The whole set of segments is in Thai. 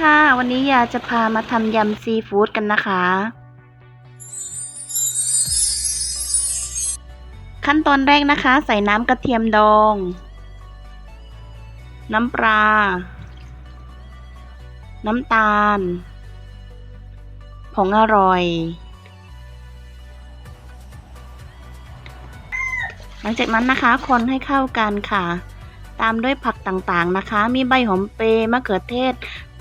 ค่ะ วันนี้ยาจะพามาทำยำซีฟู้ดกันนะคะ ขั้นตอนแรกนะคะ ใส่น้ำกระเทียมดอง น้ำปลา น้ำตาล ผงอร่อย หลังจากนั้นนะคะ คนให้เข้ากันค่ะตามด้วยผักต่างๆนะคะ มีใบหอมเปรย์มะเขือเทศ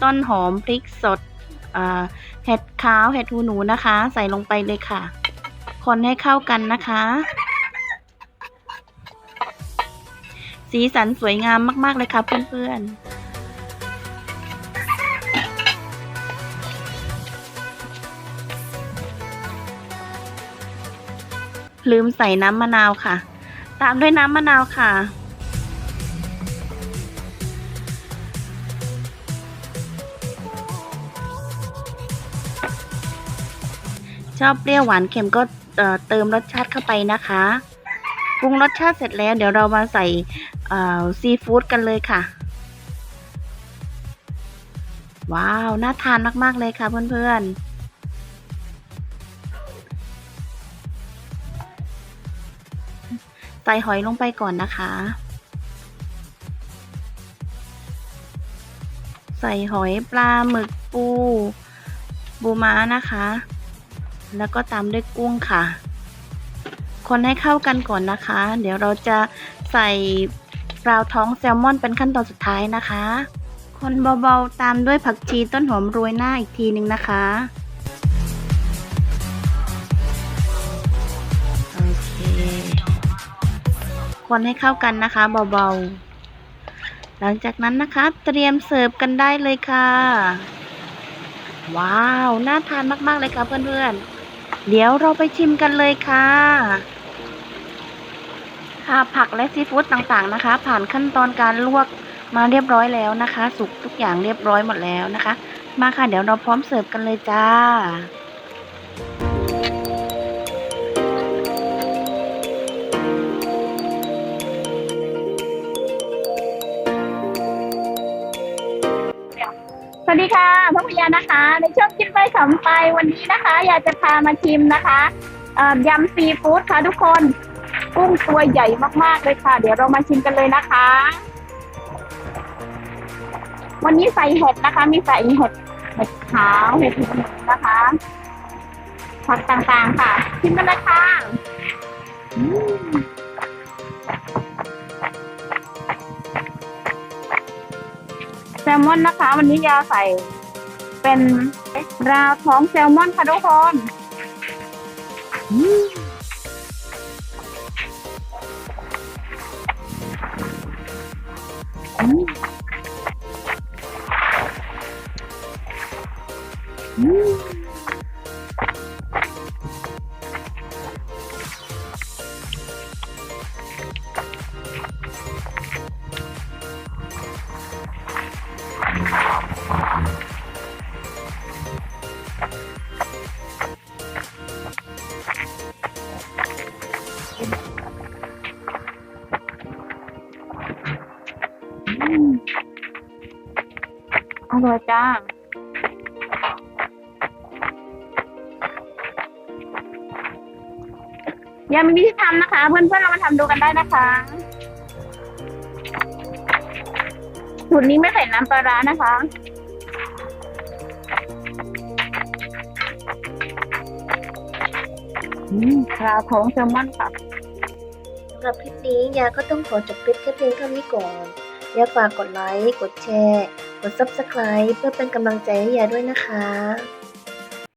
ต้นหอมพริกสดเห็ดขาวเห็ดหูหนูนะคะ ใส่ลงไปเลยค่ะ คนให้เข้ากันนะคะ สีสันสวยงามมาก ๆ เลยค่ะเพื่อนๆลืมใส่น้ำมะนาวค่ะ ตามด้วยน้ำมะนาวค่ะ ชอบเปรี้ยวหวานเค็มก็เติมรสชาติเข้าไปนะคะปรุงรสชาติเสร็จแล้ว เดี๋ยวเรามาใส่ซีฟู้ดกันเลยค่ะ ว้าว น่าทานมาก ๆ เลยค่ะเพื่อนๆใส่หอยลงไปก่อนนะคะ ใส่หอยปลาหมึกปูบูม้านะคะ แล้วก็ตามด้วยกุ้งค่ะ คนให้เข้ากันก่อนนะคะ เดี๋ยวเราจะใส่ปลาท้องแซลมอนเป็นขั้นตอนสุดท้ายนะคะ คนเบาๆตามด้วยผักชีต้นหอมโรยหน้าอีกทีนึงนะคะโอเคคนให้เข้ากันนะคะเบาๆ หลังจากนั้นนะคะ เตรียมเสิร์ฟกันได้เลยค่ะ ว้าว น่าทานมากๆเลยค่ะเพื่อนๆ เดี๋ยวเราไปชิมกันเลยค่ะ ค่ะผักและซีฟู้ดต่างๆนะคะ ผ่านขั้นตอนการลวกมาเรียบร้อยแล้วนะคะ สุกทุกอย่างเรียบร้อยหมดแล้วนะคะ มาค่ะเดี๋ยวเราพร้อมเสิร์ฟกันเลยจ้า สวัสดีค่ะพัพยานะคะ ในช่วงกินไปขำไปวันนี้นะคะ อยากจะพามาชิมนะคะยำซีฟู้ดค่ะทุกคนกุ้งตัวใหญ่มากๆเลยค่ะ เดี๋ยวเรามาชิมกันเลยนะคะ วันนี้ใส่เห็ดนะคะ มีใส่เห็ดเห็ดขาวเห็ดหูหนูนะคะผักต่างๆค่ะ ชิมกันเลยค่ะ ซลมอนนะคะ วันนี้ยาใส่เป็นราวท้องแซลมอนค่ะทุกคนอืม อร่อยจ้ายังมีวิธีทำนะคะ เพื่อนๆเรามาทำดูกันได้นะคะสูตรนี้ไม่ใส่น้ำปลาร้านะคะ อืมคราท้องแซลมอนค่ะสำหรับคลิปนี้ยาก็ต้องขอจบคลิปแค่เพียงเท่านี้ก่อนอย่าฝากกดไลค์ กดแชร์ กด Subscribe เพื่อเป็นกำลังใจให้ยาด้วยนะคะ